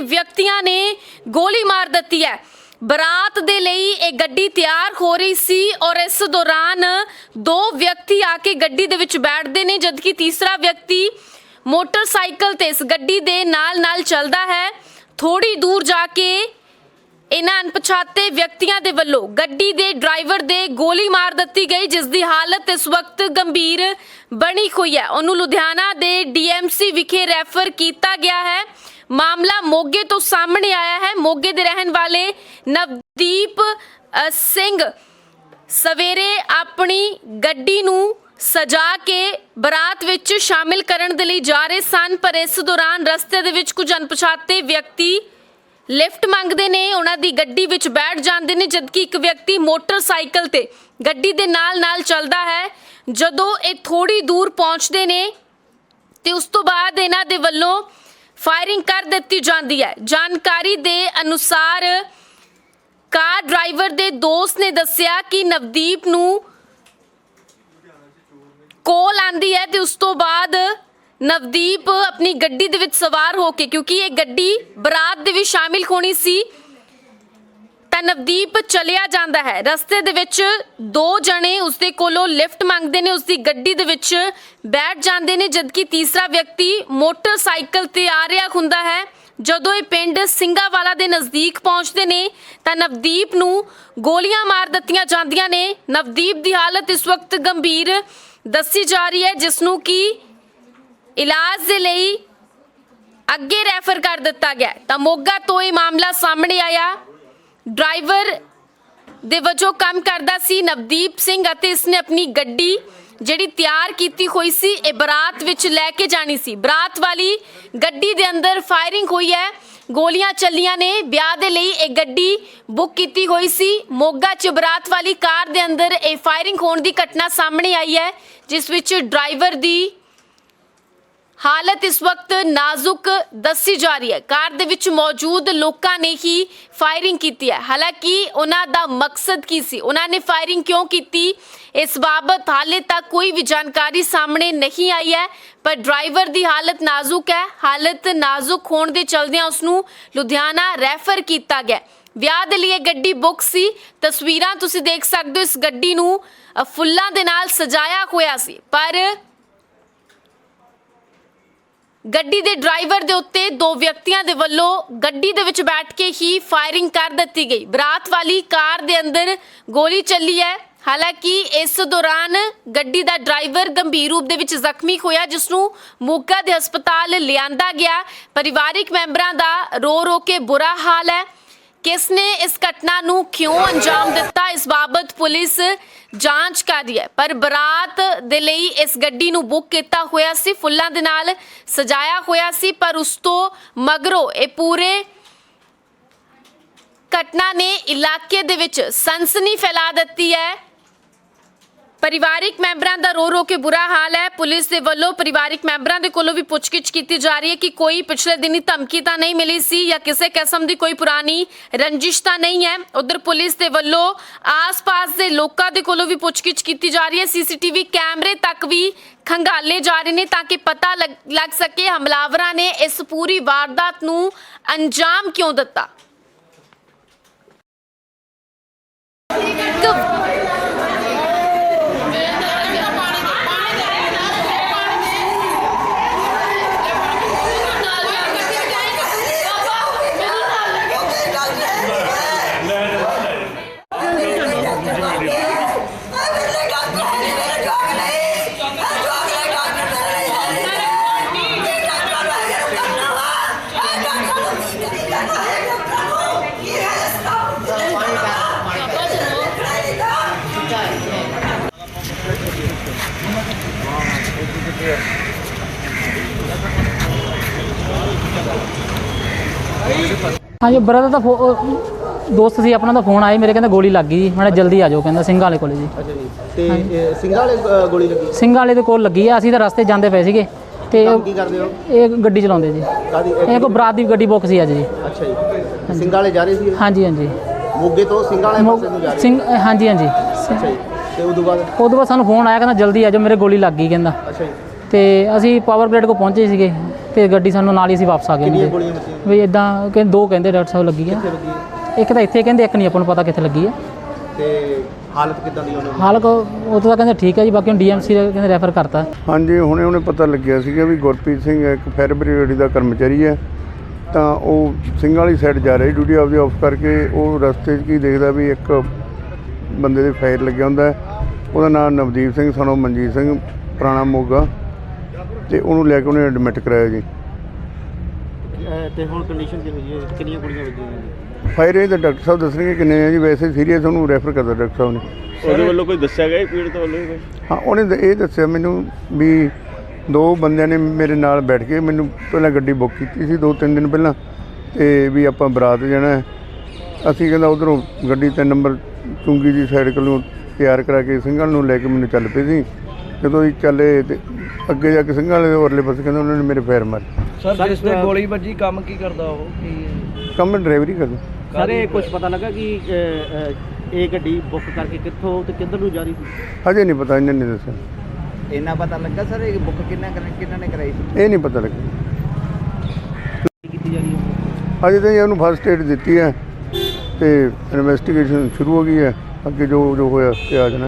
ਵਿਅਕਤੀਆਂ ਨੇ ਗੋਲੀ ਮਾਰ ਦਿੱਤੀ ਹੈ। ਬਰਾਤ ਦੇ ਲਈ ਇਹ ਗੱਡੀ ਤਿਆਰ ਹੋ ਰਹੀ ਸੀ ਔਰ ਇਸ ਦੌਰਾਨ ਦੋ ਵਿਅਕਤੀ ਆ ਕੇ ਗੱਡੀ ਦੇ ਵਿੱਚ ਬੈਠਦੇ ਨੇ, ਜਦਕਿ ਤੀਸਰਾ ਵਿਅਕਤੀ ਮੋਟਰਸਾਈਕਲ ਤੇ ਇਸ ਗੱਡੀ ਦੇ ਨਾਲ-ਨਾਲ ਚੱਲਦਾ ਹੈ। ਥੋੜੀ ਦੂਰ ਜਾ ਕੇ ਇਹਨਾਂ ਅਣਪਛਾਤੇ ਵਿਅਕਤੀਆਂ ਦੇ ਵੱਲੋਂ ਗੱਡੀ ਦੇ ਡਰਾਈਵਰ ਦੇ ਗੋਲੀ ਮਾਰ ਦਿੱਤੀ ਗਈ, ਜਿਸ ਦੀ ਹਾਲਤ ਇਸ ਵਕਤ ਗੰਭੀਰ ਬਣੀ ਹੋਈ ਹੈ। ਉਹਨੂੰ ਲੁਧਿਆਣਾ ਦੇ ਡੀਐਮਸੀ ਵਿਖੇ ਰੈਫਰ ਕੀਤਾ ਗਿਆ ਹੈ। ਮਾਮਲਾ ਮੋਗੇ ਤੋਂ ਸਾਹਮਣੇ ਆਇਆ ਹੈ। ਮੋਗੇ ਦੇ ਰਹਿਣ ਵਾਲੇ ਨਵਦੀਪ ਸਿੰਘ ਸਵੇਰੇ ਆਪਣੀ ਗੱਡੀ ਨੂੰ ਸਜਾ ਕੇ ਬਰਾਤ ਵਿੱਚ ਸ਼ਾਮਿਲ ਕਰਨ ਦੇ ਲਈ ਜਾ ਰਹੇ ਸਨ, ਪਰ ਇਸ ਦੌਰਾਨ ਰਸਤੇ ਦੇ ਵਿੱਚ ਕੁਝ ਅਣਪਛਾਤੇ ਵਿਅਕਤੀ ਲਿਫਟ ਮੰਗਦੇ ਨੇ, ਉਹਨਾਂ ਦੀ ਗੱਡੀ ਵਿੱਚ ਬੈਠ ਜਾਂਦੇ ਨੇ, ਜਦਕਿ ਇੱਕ ਵਿਅਕਤੀ ਮੋਟਰਸਾਈਕਲ ਤੇ ਗੱਡੀ ਦੇ ਨਾਲ-ਨਾਲ ਚੱਲਦਾ ਹੈ। ਜਦੋਂ ਇਹ ਥੋੜੀ ਦੂਰ ਪਹੁੰਚਦੇ ਨੇ ਤੇ ਉਸ ਤੋਂ ਬਾਅਦ ਇਹਨਾਂ ਦੇ ਵੱਲੋਂ ਫਾਇਰਿੰਗ ਕਰ ਦਿੱਤੀ ਜਾਂਦੀ ਹੈ। ਜਾਣਕਾਰੀ ਦੇ ਅਨੁਸਾਰ ਕਾਰ ਡਰਾਈਵਰ ਦੇ ਦੋਸਤ ਨੇ ਦੱਸਿਆ ਕਿ ਨਵਦੀਪ ਨੂੰ ਕੋਲ ਆਂਦੀ ਹੈ ਤੇ ਉਸ ਤੋਂ ਬਾਅਦ ਨਵਦੀਪ ਆਪਣੀ ਗੱਡੀ ਦੇ ਵਿੱਚ ਸਵਾਰ ਹੋ ਕੇ, ਕਿਉਂਕਿ ਇਹ ਗੱਡੀ ਬਰਾਤ ਦੇ ਵਿੱਚ ਸ਼ਾਮਿਲ ਹੋਣੀ ਸੀ ਤਾਂ ਨਵਦੀਪ ਚਲਿਆ ਜਾਂਦਾ ਹੈ। ਰਸਤੇ ਦੇ ਵਿੱਚ ਦੋ ਜਣੇ ਉਸਦੇ ਕੋਲੋਂ ਲਿਫਟ ਮੰਗਦੇ ਨੇ, ਉਸਦੀ ਗੱਡੀ ਦੇ ਵਿੱਚ ਬੈਠ ਜਾਂਦੇ ਨੇ, ਜਦਕਿ ਤੀਸਰਾ ਵਿਅਕਤੀ ਮੋਟਰਸਾਈਕਲ ਤੇ ਆ ਰਿਹਾ ਹੁੰਦਾ ਹੈ। ਜਦੋਂ ਇਹ ਪਿੰਡ ਸਿੰਘਾਵਾਲਾ ਦੇ ਨਜ਼ਦੀਕ ਪਹੁੰਚਦੇ ਨੇ, ਤਾਂ ਨਵਦੀਪ ਨੂੰ ਗੋਲੀਆਂ ਮਾਰ ਦਿੱਤੀਆਂ ਜਾਂਦੀਆਂ ਨੇ। ਨਵਦੀਪ ਦੀ ਹਾਲਤ ਇਸ ਵਕਤ ਗੰਭੀਰ ਦੱਸੀ ਜਾ ਰਹੀ ਹੈ ਜਿਸ ਨੂੰ ਕਿ ਇਲਾਜ ਦੇ ਲਈ ਅੱਗੇ ਰੈਫਰ ਕਰ ਦਿੱਤਾ ਗਿਆ ਤਾਂ ਮੋਗਾ ਤੋਂ ਇਹ ਮਾਮਲਾ ਸਾਹਮਣੇ ਆਇਆ। ਡਰਾਈਵਰ ਦੇ ਵਜੋਂ ਕੰਮ ਕਰਦਾ ਸੀ ਨਵਦੀਪ ਸਿੰਘ ਅਤੇ ਇਸਨੇ ਆਪਣੀ ਗੱਡੀ ਜਿਹੜੀ ਤਿਆਰ ਕੀਤੀ ਹੋਈ ਸੀ, ਇਹ ਬਰਾਤ ਵਿੱਚ ਲੈ ਕੇ ਜਾਣੀ ਸੀ। ਬਰਾਤ ਵਾਲੀ ਗੱਡੀ ਦੇ ਅੰਦਰ ਫਾਇਰਿੰਗ ਹੋਈ ਹੈ। ਗੋਲੀਆਂ ਚੱਲੀਆਂ ਨੇ। ਵਿਆਹ ਦੇ ਲਈ ਇਹ ਗੱਡੀ ਬੁੱਕ ਕੀਤੀ ਹੋਈ ਸੀ। ਮੋਗਾ ਚ ਬਰਾਤ ਵਾਲੀ ਕਾਰ ਦੇ ਅੰਦਰ ਇਹ ਫਾਇਰਿੰਗ ਹੋਣ ਦੀ ਘਟਨਾ ਸਾਹਮਣੇ ਆਈ ਹੈ, ਜਿਸ ਵਿੱਚ ਡਰਾਈਵਰ ਦੀ ਹਾਲਤ ਇਸ ਵਕਤ ਨਾਜ਼ੁਕ ਦੱਸੀ ਜਾ ਰਹੀ ਹੈ। ਕਾਰ ਦੇ ਵਿੱਚ ਮੌਜੂਦ ਲੋਕਾਂ ਨੇ ਹੀ ਫਾਇਰਿੰਗ ਕੀਤੀ ਹੈ। ਹਾਲਾਂਕਿ ਉਹਨਾਂ ਦਾ ਮਕਸਦ ਕੀ ਸੀ? ਉਹਨਾਂ ਨੇ ਫਾਇਰਿੰਗ ਕਿਉਂ ਕੀਤੀ? ਇਸ ਬਾਬਤ ਹਾਲੇ ਤੱਕ ਕੋਈ ਵੀ ਜਾਣਕਾਰੀ ਸਾਹਮਣੇ ਨਹੀਂ ਆਈ ਹੈ, ਪਰ ਡਰਾਈਵਰ ਦੀ ਹਾਲਤ ਨਾਜ਼ੁਕ ਹੈ। ਹਾਲਤ ਨਾਜ਼ੁਕ ਹੋਣ ਦੇ ਚਲਦਿਆਂ ਉਸ ਨੂੰ ਲੁਧਿਆਣਾ ਰੈਫਰ ਕੀਤਾ ਗਿਆ। ਵਿਆਹ ਦੇ ਲਈ ਇਹ ਗੱਡੀ ਬੁੱਕ ਸੀ। ਤਸਵੀਰਾਂ ਤੁਸੀਂ ਦੇਖ ਸਕਦੇ ਹੋ। ਇਸ ਗੱਡੀ ਨੂੰ ਫੁੱਲਾਂ ਦੇ ਨਾਲ ਸਜਾਇਆ ਹੋਇਆ ਸੀ। ਪਰ ਗੱਡੀ ਦੇ ਡਰਾਈਵਰ ਦੇ ਉੱਤੇ ਦੋ ਵਿਅਕਤੀਆਂ ਦੇ ਵੱਲੋਂ ਗੱਡੀ ਦੇ ਵਿੱਚ ਬੈਠ ਕੇ ਹੀ ਫਾਇਰਿੰਗ ਕਰ ਦਿੱਤੀ ਗਈ। ਬਰਾਤ ਵਾਲੀ ਕਾਰ ਦੇ ਅੰਦਰ ਗੋਲੀ ਚੱਲੀ ਹੈ। ਹਾਲਾਂਕਿ ਇਸ ਦੌਰਾਨ ਗੱਡੀ ਦਾ ਡਰਾਈਵਰ ਗੰਭੀਰ ਰੂਪ ਦੇ ਵਿੱਚ ਜ਼ਖਮੀ ਹੋਇਆ, ਜਿਸ ਨੂੰ ਮੋਗਾ ਦੇ ਹਸਪਤਾਲ ਲਿਆਂਦਾ ਗਿਆ। ਪਰਿਵਾਰਿਕ ਮੈਂਬਰਾਂ ਦਾ ਰੋ ਰੋ ਕੇ ਬੁਰਾ ਹਾਲ ਹੈ। ਕਿਸ ਨੇ ਇਸ ਘਟਨਾ ਨੂੰ ਕਿਉਂ ਅੰਜਾਮ ਦਿੱਤਾ? ਇਸ ਬਾਬਤ ਪੁਲਿਸ ਜਾਂਚ ਕਰ ਰਹੀ ਹੈ। ਪਰ ਬਰਾਤ ਦੇ ਲਈ ਇਸ ਗੱਡੀ ਨੂੰ ਬੁੱਕ ਕੀਤਾ ਹੋਇਆ ਸੀ, ਫੁੱਲਾਂ ਦੇ ਨਾਲ ਸਜਾਇਆ ਹੋਇਆ ਸੀ, ਪਰ ਉਸ ਤੋਂ ਮਗਰੋਂ ਇਹ ਪੂਰੇ ਘਟਨਾ ਨੇ ਇਲਾਕੇ ਦੇ ਵਿੱਚ ਸਨਸਨੀ ਫੈਲਾ ਦਿੱਤੀ ਹੈ। ਪਰਿਵਾਰਿਕ ਮੈਂਬਰਾਂ ਦਾ ਰੋ ਰੋ ਕੇ ਬੁਰਾ ਹਾਲ ਹੈ। ਪੁਲਿਸ ਦੇ ਵੱਲੋਂ ਪਰਿਵਾਰਿਕ ਮੈਂਬਰਾਂ ਦੇ ਕੋਲੋਂ ਵੀ ਪੁੱਛਗਿੱਛ ਕੀਤੀ ਜਾ ਰਹੀ ਹੈ ਕਿ ਕੋਈ ਪਿਛਲੇ ਦਿਨੀ ਧਮਕੀ ਤਾਂ ਨਹੀਂ ਮਿਲੀ ਸੀ ਜਾਂ ਕਿਸੇ ਕਿਸਮ ਦੀ ਕੋਈ ਪੁਰਾਣੀ ਰੰਜਿਸ਼ ਤਾਂ ਨਹੀਂ ਹੈ। ਉਧਰ ਪੁਲਿਸ ਦੇ ਵੱਲੋਂ ਆਸ-ਪਾਸ ਦੇ ਲੋਕਾਂ ਦੇ ਕੋਲੋਂ ਵੀ ਪੁੱਛਗਿੱਛ ਕੀਤੀ ਜਾ ਰਹੀ ਹੈ। ਸੀਸੀਟੀਵੀ ਕੈਮਰੇ ਤੱਕ ਵੀ ਖੰਗਾਲੇ ਜਾ ਰਹੇ ਨੇ ਤਾਂ ਕਿ ਪਤਾ ਲੱਗ- ਲੱਗ ਸਕੇ ਹਮਲਾਵਰਾਂ ਨੇ ਇਸ ਪੂਰੀ ਵਾਰਦਾਤ ਨੂੰ ਅੰਜਾਮ ਕਿਉਂ ਦਿੱਤਾ। ਹਾਂਜੀ ਬ੍ਰਦਰ ਦਾ ਦੋਸਤ ਸੀ ਆਪਣਾ ਦਾ ਫੋਨ ਆਇਆ ਮੇਰੇ ਕਹਿੰਦਾ ਗੋਲੀ ਲੱਗ ਗਈ ਜੀ। ਮੈਂ ਜਲਦੀ ਆ ਜਾਓ ਕਹਿੰਦਾ ਸਿੰਘ ਵਾਲੇ ਕੋਲੇ ਜੀ। ਅੱਛਾ ਜੀ ਤੇ ਸਿੰਘਾਂ ਵਾਲੇ ਗੋਲੀ ਲੱਗੀ? ਸਿੰਘ ਵਾਲੇ ਦੇ ਕੋਲ ਲੱਗੀ ਆ ਅਸੀਂ ਤਾਂ ਰਸਤੇ ਜਾਂਦੇ ਪਏ ਸੀਗੇ। ਤੇ ਕੀ ਕਰਦੇ ਹੋ? ਇਹ ਗੱਡੀ ਚਲਾਉਂਦੇ ਜੀ। ਕਾਦੀ ਇਹ ਕੋ ਬਰਾਤ ਦੀ ਗੱਡੀ ਬੁੱਕ ਸੀ ਅੱਜ ਜੀ। ਅੱਛਾ ਜੀ। ਸਿੰਘਾਂ ਵਾਲੇ ਜਾ ਰਹੇ ਸੀ? ਹਾਂਜੀ ਹਾਂਜੀ। ਮੋਗੇ ਤੋਂ ਸਿੰਘਾਂ ਵਾਲੇ ਪਾਸੇ ਨੂੰ ਜਾ ਰਹੇ ਸਿੰਘ ਹਾਂਜੀ ਹਾਂਜੀ। ਅੱਛਾ ਜੀ। ਤੇ ਉਦੋਂ ਬਾਅਦ? ਉਦੋਂ ਬਾਅਦ ਸਾਨੂੰ ਫੋਨ ਆਇਆ ਕਹਿੰਦਾ ਜਲਦੀ ਆ ਜਾਓ ਮੇਰੇ ਗੋਲੀ ਲੱਗ ਗਈ ਕਹਿੰਦਾ। ਅੱਛਾ ਜੀ। ਤੇ ਅਸੀਂ ਪਾਵਰ ਪਲੇਟ ਕੋ ਪਹੁੰਚੇ ਸੀਗੇ ਤੇ ਗੱਡੀ ਸਾਨੂੰ ਨਾਲ ਹੀ ਅਸੀਂ ਵਾਪਸ ਆ ਗਏ ਕਿੰਨੀਆਂ ਨੇ ਗੋਲੀਆਂ ਵੱਜੀਆਂ? ਵੀ ਇਦਾਂ ਕਹਿੰਦੇ ਦੋ ਕਹਿੰਦੇ ਡਾਕਟਰ ਸਾਹਿਬ ਲੱਗੀ ਆ। ਕਿੱਥੇ ਹੈ? ਇੱਕ ਤਾਂ ਇੱਥੇ ਕਹਿੰਦੇ ਇੱਕ ਨਹੀਂ ਆਪਾਂ ਨੂੰ ਪਤਾ ਕਿੱਥੇ ਲੱਗੀ ਆ। ਤੇ ਹਾਲਤ ਕਿੱਦਾਂ ਦੀ ਉਹਨਾਂ ਦੀ? ਹਾਲ ਕੋ ਉਹ ਤਾਂ ਕਹਿੰਦੇ ਠੀਕ ਹੈ ਜੀ ਬਾਕੀ ਹੁਣ ਡੀਐਮਸੀ ਕਹਿੰਦੇ ਰੈਫਰ ਕਰਤਾ। ਹਾਂਜੀ ਹੁਣੇ ਉਹਨੇ ਪਤਾ ਲੱਗਿਆ ਸੀਗਾ ਵੀ ਗੁਰਪ੍ਰੀਤ ਸਿੰਘ ਇੱਕ ਫਾਇਰ ਬ੍ਰਿਗੇਡ ਦਾ ਕਰਮਚਾਰੀ ਹੈ। ਤਾਂ ਉਹ ਸਿੰਘ ਵਾਲੀ ਸਾਈਡ ਜਾ ਰਿਹਾ ਡਿਊਟੀ ਆਪਦੀ ਆਫ ਕਰਕੇ। ਉਹ ਰਸਤੇ 'ਚ ਕੀ ਦੇਖਦਾ ਵੀ ਇੱਕ ਬੰਦੇ ਦੇ ਫਾਇਰ ਲੱਗਿਆ ਹੁੰਦਾ ਹੈ। ਉਹਦਾ ਨਾਮ ਨਵਦੀਪ ਸਿੰਘ ਸਾਨੂੰ ਮਨਜੀਤ ਸਿੰਘ ਪੁਰਾਣਾ ਮੋਗਾ। ਤੇ ਉਹਨੂੰ ਲੈ ਕੇ ਉਹਨੇ ਐਡਮਿਟ ਕਰਾਇਆ ਜੀ। ਅਹ ਤੇ ਹੁਣ ਕੰਡੀਸ਼ਨ ਕੀ ਹੋਈ ਹੈ? ਕਿੰਨੀਆਂ ਗੋਲੀਆਂ ਵੱਜੀਆਂ ਨੇ? ਫਾਇਰ ਇਹ ਤਾਂ ਡਾਕਟਰ ਸਾਹਿਬ ਦੱਸਣਗੇ ਕਿੰਨੇ ਆ ਜੀ ਵੈਸੇ ਸੀਰੀਅਸ ਉਹਨੂੰ ਰੈਫਰ ਕਰਦਾ ਡਾਕਟਰ ਸਾਹਿਬ ਨੇ। ਉਹਦੇ ਵੱਲੋਂ ਕੋਈ ਦੱਸਿਆ ਗਿਆ ਜੀ ਪੀੜਤ ਵੱਲੋਂ ਵੀ? ਕੋਈ ਹਾਂ ਉਹਨੇ ਤਾਂ ਇਹ ਦੱਸਿਆ ਮੈਨੂੰ ਵੀ ਦੋ ਬੰਦਿਆਂ ਨੇ ਮੇਰੇ ਨਾਲ ਬੈਠ ਕੇ ਮੈਨੂੰ ਪਹਿਲਾਂ ਗੱਡੀ ਬੁੱਕ ਕੀਤੀ ਸੀ ਦੋ ਤਿੰਨ ਦਿਨ ਪਹਿਲਾਂ ਤੇ ਵੀ ਆਪਾਂ ਬਰਾਤ ਜਾਣਾ ਹੈ। ਅਸੀਂ ਕਹਿੰਦਾ ਉਧਰੋਂ ਗੱਡੀ ਤਿੰਨ ਨੰਬਰ ਚੁੰਗੀ ਦੀ ਸਾਈਡ ਕੋਲੋਂ ਤਿਆਰ ਕਰਾ ਕੇ ਸਿੰਘਾਂ ਨੂੰ ਲੈ ਕੇ ਮੈਨੂੰ ਚੱਲ ਪਏ ਸੀ। ਜਦੋਂ ਇਹ ਚੱਲੇ ਤੇ ਅੱਗੇ ਜਾ ਕੇ ਸਿੰਘਾਂ ਵਾਲੇ ਦੇ ਉਰਲੇ ਪਾਸੇ ਕਹਿੰਦਾ ਉਹਨਾਂ ਨੇ ਮੇਰੇ ਪੈਰ ਮਾਰੇ। ਸਰ ਜਿਸ ਤੇ ਗੋਲੀ ਵੱਜੀ ਕੰਮ ਕੀ ਕਰਦਾ ਉਹ? ਕੀ ਕੰਮ ਡਰਾਈਵਰੀ ਕਰਦਾ। ਸਾਰੇ ਕੁਝ ਪਤਾ ਲੱਗਾ ਕਿ ਅਹ, ਅਹ, ਇਹ ਗੱਡੀ ਬੁੱਕ ਕਰਕੇ ਕਿੱਥੋਂ ਤੇ ਕਿੱਧਰ ਨੂੰ ਜਾ ਰਹੀ ਸੀ? ਹਜੇ ਨਹੀਂ ਪਤਾ ਇਹਨਾਂ ਨੇ ਦੱਸਿਆ। ਇੰਨਾ ਪਤਾ ਲੱਗਾ ਸਰ ਇਹ ਬੁੱਕ ਕਿੰਨਾ ਕਿੰਨਾ ਨੇ ਕਰਾਈ ਸੀ? ਇਹ ਨਹੀਂ ਪਤਾ ਲੱਗਿਆ ਕੀਤੀ ਜਾ ਰਹੀ ਹੈ? ਅਜੇ ਤਾਂ ਜੀ ਉਹਨੂੰ ਫਸਟ ਏਡ ਦਿੱਤੀ ਹੈ ਤੇ ਇਨਵੈਸਟੀਗੇਸ਼ਨ ਸ਼ੁਰੂ ਹੋ ਗਈ ਹੈ। ਅੱਗੇ ਜੋ ਜੋ ਹੋਇਆ ਤੇ ਆ ਜਾਣਾ।